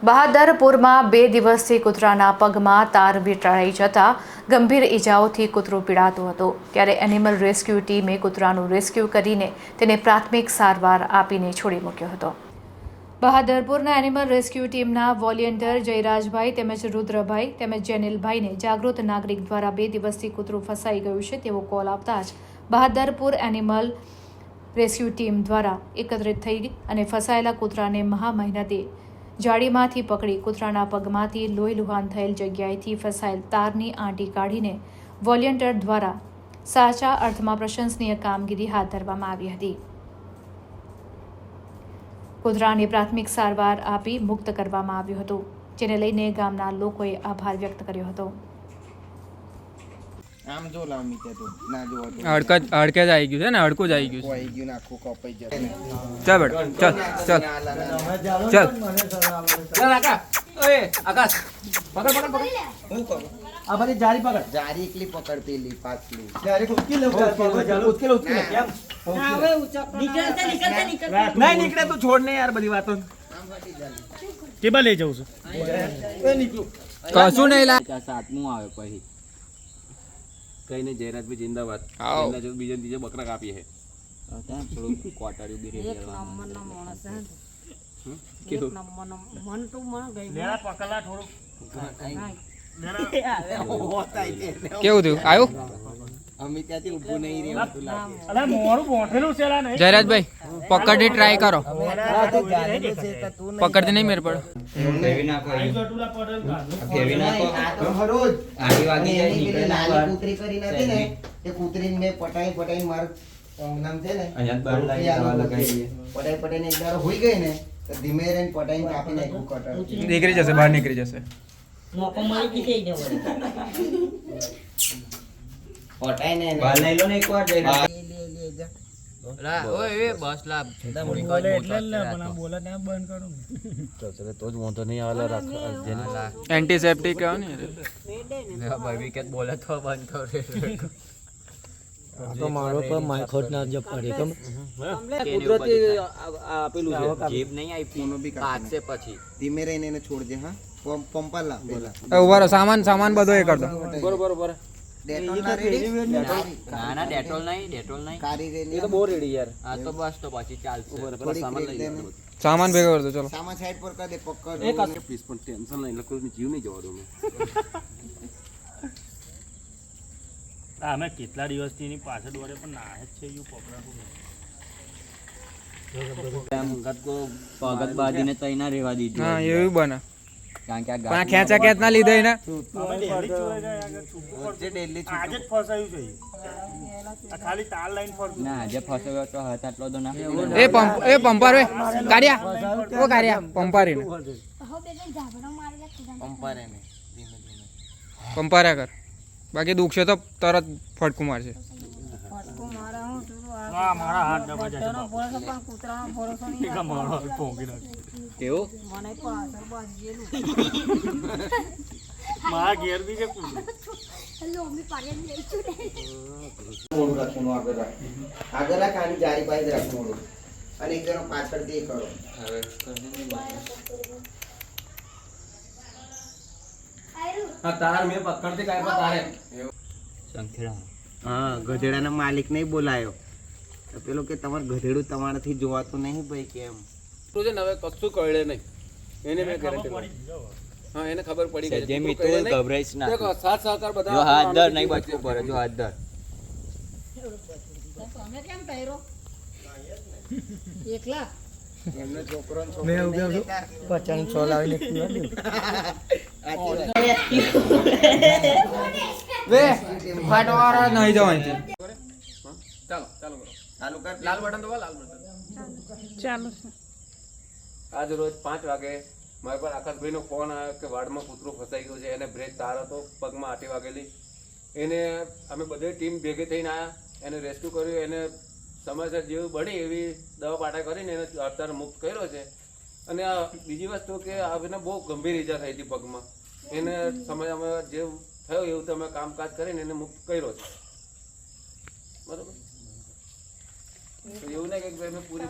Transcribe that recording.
બહાદરપુરમાં બે દિવસથી કૂતરાના પગમાં તાર વીંટાળાઈ જતા ગંભીર ઈજાઓથી કૂતરું પીડાતું હતું. ત્યારે એનિમલ રેસ્ક્યુ ટીમે કૂતરાનું રેસ્ક્યુ કરીને તેને પ્રાથમિક સારવાર આપીને છોડી મૂક્યો હતો. બહાદરપુરના એનિમલ રેસ્ક્યુ ટીમના વોલિયન્ટર જયરાજભાઈ તેમજ રુદ્રભાઈ તેમજ જેનિલભાઈને જાગૃત નાગરિક દ્વારા બે દિવસથી કૂતરું ફસાઈ ગયું છે તેવો કોલ આવતા જ બહાદરપુર એનિમલ રેસ્ક્યુ ટીમ દ્વારા એકત્રિત થઈ અને ફસાયેલા કૂતરાને મહા જાળીમાંથી પકડી કૂતરાના પગમાંથી લોહી લુહાન થયેલ જગ્યાએથી ફસાયેલ તારની આંટી કાઢીને વોલિયન્ટર દ્વારા સાચા અર્થમાં પ્રશંસનીય કામગીરી હાથ ધરવામાં આવી હતી. કૂતરાને પ્રાથમિક સારવાર આપી મુક્ત કરવામાં આવ્યું હતું, જેને લઈને ગામના લોકોએ આભાર વ્યક્ત કર્યો હતો. આમ જો લાવ મીતે તો ના જો તો હડકા હડકે જ આવી ગયું છે ને? હડકું જ આવી ગયું કોઈ ગયું ને આખું કપાઈ જશે ને. છે ચાલ બેટા ચાલ ચાલ. ના, ના, ના. ચાલ. હું કરું? આ બધી જારી પકડ. જારી એકલી પકડ પેલી પાછલી. જારી ઉચકી લે ઉચકી લે ઉચકી લે કેમ? નહીં નીકળે તો છોડ ને યાર બધી વાતો. કેબા લઈ જાઉં છું? કશું નહીં લા આ સાતમું આવે પછી. કઈને જયરાજભાઈ જિંદાબાદ. એમના જો બીજા બીજા બકરા કાપીએ છે. થોડું બિહેવિયર કેવું? લેરા પકડલા થોડું કેવું થયું? આવ્યું? અમે ત્યાંથી ઊભું નહીં રહ્યું હતું લાગે. અલા મોરું બોઠેલું છે લા નહીં. જયરાજભાઈ પકડી ટ્રાય કરો. પકડતી નહીં મેર પડે. પડેલ ગાધું. આ તો હરોજ. અને એની પેલી નાની કૂતરી કરી નથી ને એ કૂતરીને મે પટાઈ પટાઈ માર નામ છે ને અહીંયા બાર લાગી જવા લગાઈ પટાઈ પટાઈને એક દાડો હોઈ ગઈ ને તો ધીમે રહીને પટાઈને કાપી નાખ્યું કટર નીકળી જશે બહાર નીકળી જશે. પટાઈને એને- હા. લે, લે, લે, જા. બોલે એટલે જ લે, પણ આ બોલે ત્યાં બંધ કરું ને. એન્ટીસેપ્ટિક કહેવાય ને ભાઈ કે બોલે તો બંધ કરે. આપેલું છે. જીભ નહીં બી પછી. ધીમે રહીને એને છોડજે હા? પંપ ઊભા રહો સામાન સામાન બધો એ કરતો બરોબર બરોબર. ડેટોલ ના રેડી ના ના ડેટોલ નહીં ડેટોલ નહીં કારી એ રેડી તો બહુ રેડી યાર આ તો બસ તો પછી ચાલશે થોડીક સામાન break લઈ લઈને. લેવાનું. સામાન ભેગો કર દો ચલો સામા સાઈડ પર કર દે પકડ એક હાથ. પ્લીઝ પણ ટેન્શન નહીં એટલે કોઈની જીવ નહીં જવા દઉં આ અમે કેટલા દિવસથી એની પાછળ દોડે પણ ના જ છે યુ પકડાતું નહીં. એમ ગત કો પગત બાંધીને તઈ ના રહેવા દીધું હા એવું બને કારણ કે આ પણ આ ગાંઠમાં ખેંચા ખેંચ ના લીધે જ. આજે ફસાયું છે ખાલી તાર લાઈન ના આજે ફસાયો તો હાથ આટલો તો ના. એ પંપ એ પંપાર વે કાઢ્યા ઓ કાઢ્યા પંપારીને. પંપા રે ને ધીમે ધીમે. પંપાર્યા કર. બાકી દુખશે તો તરત ફટકું મારશે. હા મારા હાથ દબા જાય છે બાપુ. એક આ મારો હાથ ભોંકી નાખ્યો. કેવું? મારા ઘેર બી છે કુંડું. મોડું રાખવાનું આગળ રાખ આગળ રાખ આની જારી પાસે રાખ મોડું. અને એક જણો પાછળથી એ કરો. તાર મેં પકડતી કાંઈ પણ તારે સંખેડા. હા ગધેડાનો માલિક નહીં બોલાયો. તો પેલો કે તમારે ગધેડું તમારાથી જોવાતું નહીં ભાઈ કેમ તું છે ને હવે કશું કળે નહીં એને મેં ઘરે ખબર પડી જ જાઓ. હા એને ખબર પડી ગઈ છે. જેમ તું તું કળે નહીં. ગભરાઈશ ના દેખો, સાથ સહકાર બધા જો હાથ દર નહીં બચે. બચવું પડે જો હાથ દર એમનો છોકરો ને છોકરી પચાસ છ લાવીને વે ફાટવાળા નહીં જવાય છે ચાલો કરો. ચાલુ લાલ બટન દબાવ લાલ બટન. આજ રોજ પાંચ વાગે મારા પર આકાશભાઈ નો ફોન આવ્યો કે વાડમાં કૂતરું ફસાઈ ગયું છે એને બ્રેક તાર હતો પગમાં આટી વાગેલી. એને અમે બધી ટીમ ભેગી થઈને આવ્યા એને રેસ્ક્યુ કર્યું એને સમયસર જેવું બની એવી દવા પાટા કરીને એને અત્યારે મુક્ત કર્યો છે. અને આ બીજી વસ્તુ કે આને બહુ ગંભીર ઈજા થઈ હતી પગમાં. એને સમય અમે જે થયો એવું તમે કામકાજ કરીને એને મુક્ત કર્યો છે. બરોબર? તો એવું નહીં કે પૂરી